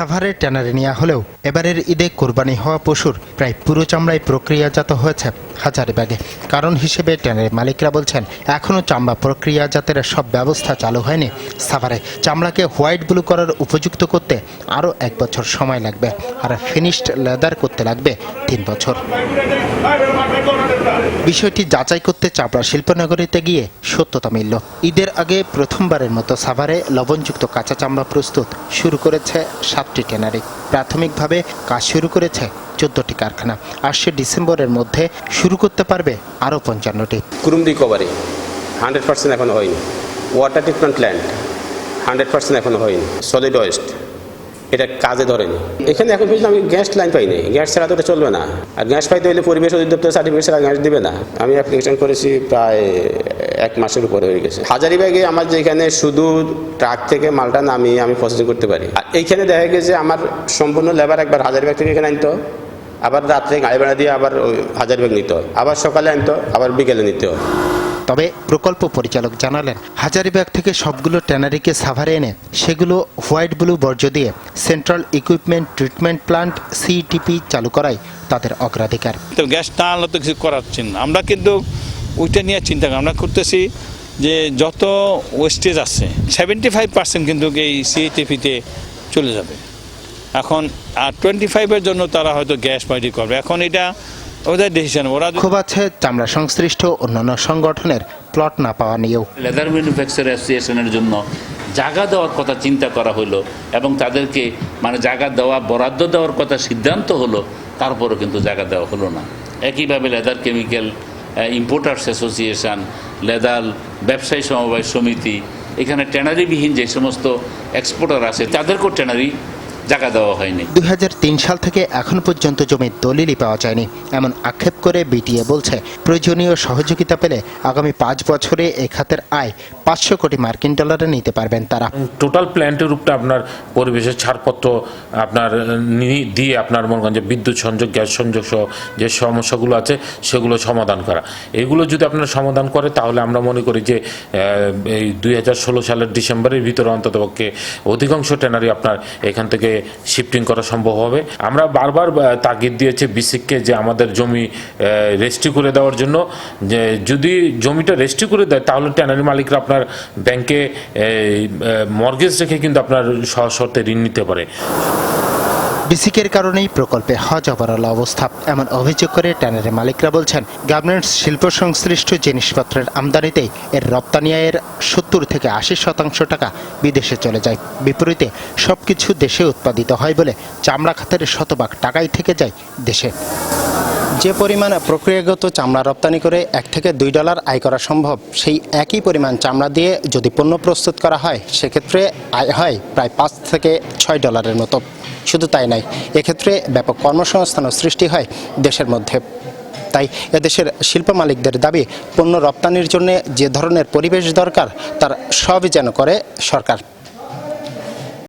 সাভারে ট্যানারে নেওয়া হলেও এবারের ঈদে কোরবানি হওয়া পশুর প্রায় পুরো চামড়ায় প্রক্রিয়াজাত হয়েছে। হাজারিবাগে কারণ হিসেবে ট্যানারি মালিকরা বলছেন এখনও চামড়া প্রক্রিয়া প্রক্রিয়াজাতের সব ব্যবস্থা চালু হয়নি, সাভারে চামড়াকে হোয়াইট ব্লু করার উপযুক্ত করতে আরও এক বছর সময় লাগবে আর ফিনিশড লেদার করতে লাগবে তিন বছর। বিষয়টি যাচাই করতে চাপড়া শিল্পনগরীতে গিয়ে সত্যতা মিলল। ঈদের আগে প্রথমবারের মতো সাভারে লবণযুক্ত কাঁচা চামড়া প্রস্তুত শুরু করেছে সাতটি ট্যানারি প্রাথমিকভাবে কাজ শুরু করেছে চোদ্দটি কারখানা। আসছে ডিসেম্বরের মধ্যে শুরু করতে পারবে আরও পঞ্চান্নটি। ক্রুম রিকভারি হান্ড্রেড পার্সেন্ট এখনও হয়নি। Water treatment plant hundred percent এখনও হয়নি। সলিড ওয়েস্ট, এটা কাজে ধরেনি। এখানে এখন পর্যন্ত আমি গ্যাস লাইন পাইনি গ্যাস ছাড়া তো এটা চলবে না। আর গ্যাস পাইতে হলে পরিবেশ অধিদপ্তর সার্টিফিকেট ছাড়া গ্যাস দেবে না। আমি অ্যাপ্লিকেশন করেছি প্রায় এক মাসের উপরে হয়ে গেছে। হাজারিবাগে আমার যেখানে শুধু ট্রাক থেকে মালটা নামিয়ে আমি প্রসেসিং করতে পারি। আর এইখানে দেখা গেছে আমার সম্পূর্ণ লেবার একবার হাজারিবাগ থেকে এখানে আনতো। আবার রাত্রে গাড়ি ভাড়া দিয়ে আবার ওই হাজারিবাগ হয়। আবার সকালে আনতো আবার বিকেলে নিতে হয়। তবে প্রকল্প পরিচালক জানালেন হাজারিবাগ থেকে সবগুলো ট্যানারিকে সাভারে এনে সেগুলো হোয়াইট ব্লু বর্জ্য দিয়ে central equipment treatment plant CTP চালু করাই তাদের অগ্রাধিকার। তো গ্যাস না আনলে তো কিছু করার চিন্তা আমরা কিন্তু ওইটা নিয়ে চিন্তা করি। আমরা করতেছি যে যত ওয়েস্টেজ আছে সেভেন্টি ফাইভ পার্সেন্ট কিন্তু এই সিটিপিতে চলে যাবে। এখন আর টোয়েন্টি ফাইভের জন্য তারা হয়তো গ্যাস বাইরে করবে। এখন এটা ওদের ডিসিশন ওরা ক্ষোভ আছে চামড়া সংশ্লিষ্ট অন্যান্য সংগঠনের প্লট না পাওয়া নিয়েও। লেদার ম্যানুফ্যাকচার অ্যাসোসিয়েশনের জন্য জায়গা দেওয়ার কথা চিন্তা করা হলো এবং তাদেরকে মানে জায়গা দেওয়া বরাদ্দ দেওয়ার কথা সিদ্ধান্ত হলো তারপরও কিন্তু জায়গা দেওয়া হলো না। একইভাবে leather chemical importers association leather ব্যবসায়ী সমবায় সমিতি এখানে ট্যানারিবিহীন যে সমস্ত এক্সপোর্টার আছে তাদেরকেও ট্যানারি জায়গা দেওয়া হয়নি। দুই হাজার তিন সাল থেকে এখন পর্যন্ত জমির দলিলই পাওয়া যায়নি। এমন আক্ষেপ করে বিটিএ বলছে প্রয়োজনীয় সহযোগিতা পেলে আগামী পাঁচ বছরে এ খাতের আয় পাঁচশো কোটি মার্কিন ডলারে নিতে পারবেন তারা। টোটাল প্ল্যান্টের উপরে আপনার পরিবেশের ছাড়পত্র আপনার দিয়ে আপনার মনে করেন যে বিদ্যুৎ সংযোগ গ্যাস সংযোগ সহ যে সমস্যাগুলো আছে সেগুলো সমাধান করা। এগুলো যদি আপনার সমাধান করে তাহলে আমরা মনে করি যে এই দুই হাজার ষোলো সালের ডিসেম্বরের ভিতরে অন্ততপক্ষে অধিকাংশ ট্যানারি আপনার এখান থেকে শিফটিং করা সম্ভব হবে। আমরা বারবার তাগিদ দিয়েছি বিসিককে যে আমাদের জমি রেস্ট্রি করে দেওয়ার জন্য। যে যদি জমিটা রেস্ট্রি করে দেয়, তাহলে ট্যানারি মালিকরা আপনার ব্যাংকে মর্গেজ রেখে কিন্তু আপনার সহ শর্তে ঋণ নিতে পারে। বিসিকের কারণেই প্রকল্পে হজ অবরাল অবস্থা। এমন অভিযোগ করে ট্যানারের মালিকরা বলছেন, গার্মেন্টস শিল্প সংশ্লিষ্ট জিনিসপত্রের আমদানিতেই এর রপ্তানি আয়ের সত্তর থেকে আশি শতাংশ টাকা বিদেশে চলে যায়। বিপরীতে, সবকিছু দেশে উৎপাদিত হয় বলে চামড়া খাতের শতভাগ টাকাই থেকে যায় দেশে। যে পরিমাণ প্রক্রিয়াগত চামড়া রপ্তানি করে এক থেকে দুই ডলার আয় করা সম্ভব, সেই একই পরিমাণ চামড়া দিয়ে যদি পণ্য প্রস্তুত করা হয়, সেক্ষেত্রে আয় হয় প্রায় পাঁচ থেকে ছয় ডলারের মতো। শুধু তাই নয়, এক্ষেত্রে ব্যাপক কর্মসংস্থানও সৃষ্টি হয় দেশের মধ্যে। তাই এদেশের শিল্প মালিকদের দাবি, পণ্য রপ্তানির জন্য যে ধরনের পরিবেশ দরকার, তার সবই যেন করে সরকার।